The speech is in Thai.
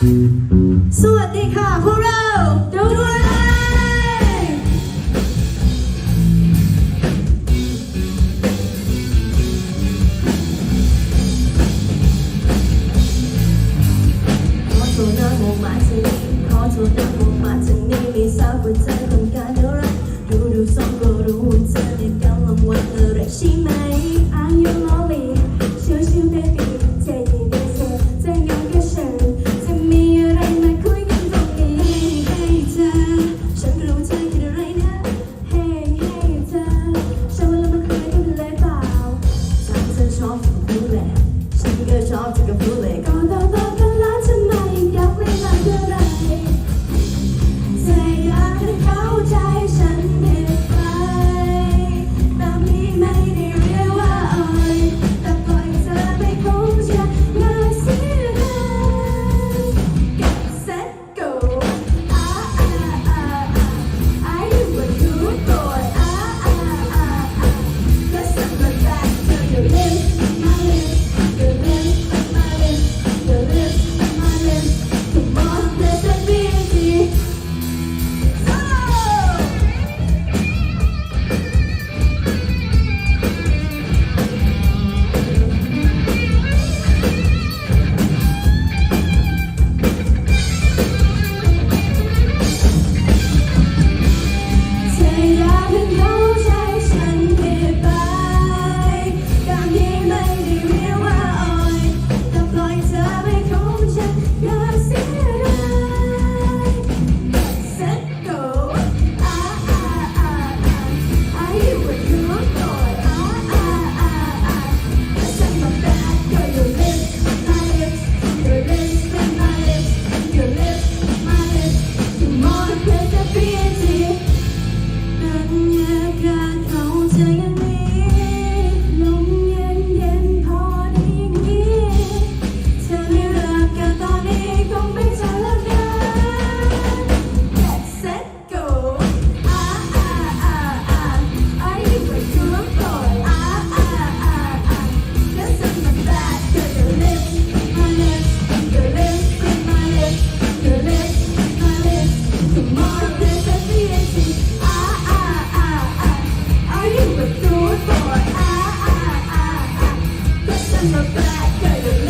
สวัสดีค่ะพวกเราด้วยขอโทษนะโมมาถึงขอโทษนะโมมาถึงนี่ไม่ทราบว่าเธอ black, baby.